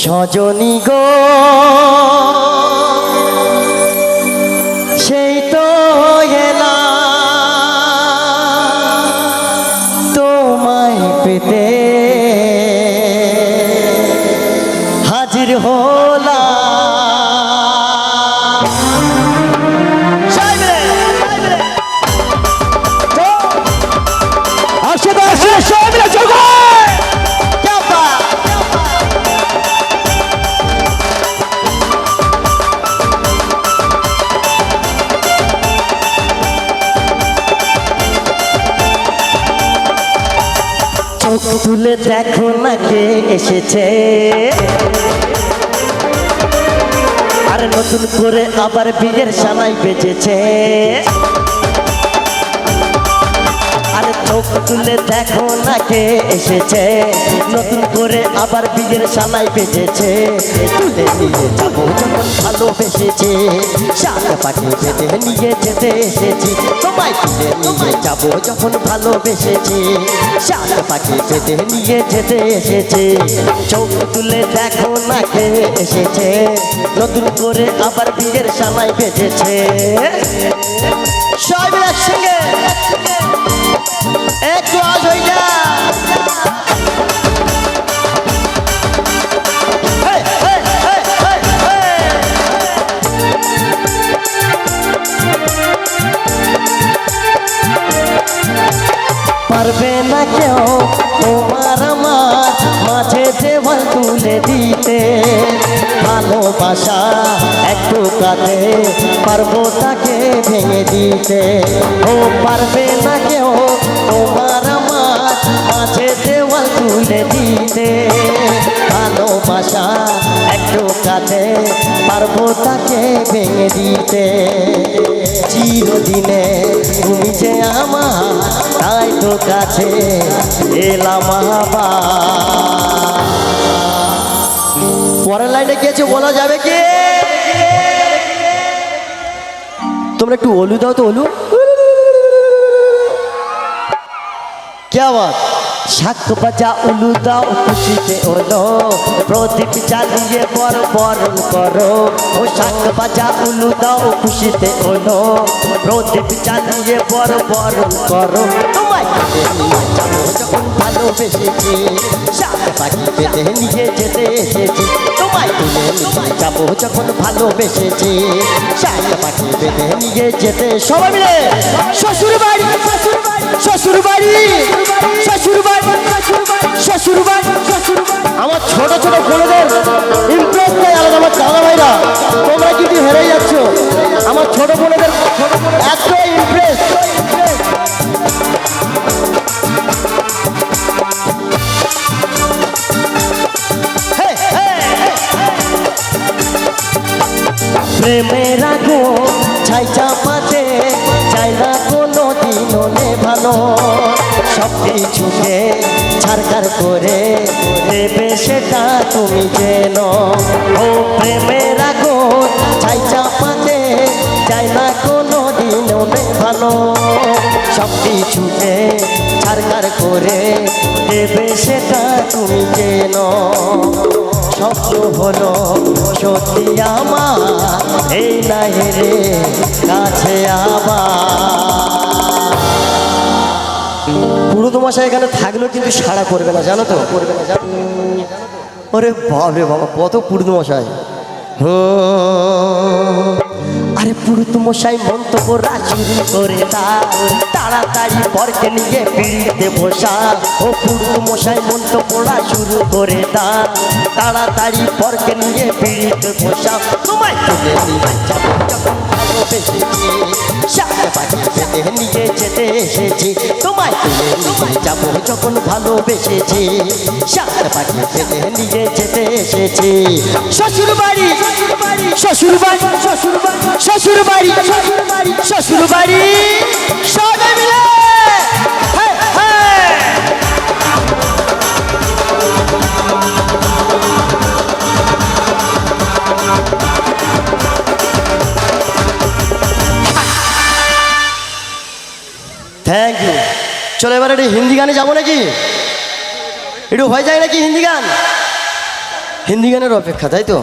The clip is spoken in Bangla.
সজনী গো। সেই তুলে দেখো না কে এসেছে। আর নতুন করে আবার বিয়ের সানাই বেজেছে। আরে চোখ তুলে দেখো না কে এসেছে। নতুন করে আবার বিয়ের সানাই বেজেছে। তুলে নিয়ে যাব যখন ভালোবেসেছে। সাত পাখি বেঁধে নিয়ে যেতে এসেছি। তোমায় তুলে নিয়ে যাব যখন ভালোবেসেছি। সাত পাখি বেঁধে নিয়ে যেতে এসেছে। চোখ তুলে দেখো না কে এসেছে। নতুন করে আবার বিয়ের সানাই বেজেছে। সবাই একসঙ্গে। পারবে না কেউ তোমার আমার মাঝে দেওয়াল তুলে দিতে। ভালোবাসা একটু কাঁধে পারব তাকে ভেঙে দিতে। ও, পারবে না কেউ তোমার আমার মাঝে দেওয়াল তুলে দিতে। ভালোবাসা কাঁধে পারব তাকে ভেঙে দিতে। চিরদিনে তুমি যে আমার, তাই তো কাছে এলাম পরের লাইনে আছে বলা যাবে কি? তোমরা একটু অলু দাও তো, অলু। কে আবার শাক বাজা উলু দাও, খুশিতে ওলো প্রদীপ জ্বালিয়ে বর বরণ করো। ও শাক বাজা উলু দাও, খুশিতে ওলো প্রদীপ জ্বালিয়ে বর বরণ করো। যখন ভালোবেসেছি। যেতে এসেছি। সবাই মিলে। শ্বশুর বাড়ি শ্বশুর শ্বশুর বাড়ি শ্বশুর বাড়ি আমার ছোট ছোট বোনেদের ইমপ্রেস নেই আলাদা আমার দাদা ভাইরা তোমরা কিন্তু হেরে যাচ্ছ। আমার ছোট বোনেদের এত ইমপ্রেস প্রেমের আগো ছাই চাপাতে নেভানো সব কিছুকে ছাড়কার করে দেবে সেটা তুমি যেন ও প্রেমের আগো ছাই চাপাতে চাই না কোনো দিনও ভালো সব কিছুকে ছাড়কার করে দেবে সেটা তুমি যেন স্বপ্ন হলো সত্যি আমার, এই না হেরে কাছে আবার। পুরো তোমাশা এখানে থাকলেও কিন্তু সাড়া করবে না, জানো তো? করবে না ওরে বাবরে বাবা কত পুরুত মশাই। আরে পুরুত মশাই মন্তব্য শুরু করে দাও তাড়াতাড়ি পরকে নিয়ে পিড়িতে বসা। ও পুরুত মশাই মন্তব্য শুরু করে দাও তাড়াতাড়ি পরকে নিয়ে পিড়িতে বসা। তোমায় তুলে নিয়ে ভালোবেসেছি সাত পাখি পেতে নিয়ে যেতে এসেছি তোমায় তুলে নিয়ে যাব যখন ভালোবেসেছি সাত পাখি পেতে নিয়ে যেতে এসেছি শ্বশুর বাড়ি শ্বশুর বাড়ি শ্বশুর বাড়ি শ্বশুর বাড়ি শ্বশুর বাড়ি শ্বশুর বাড়ি থ্যাংক ইউ চলো এবার একটু হিন্দি গানে যাব নাকি? একটু হয়ে যায় নাকি হিন্দি গান? হিন্দি গানের অপেক্ষা, তাই তো?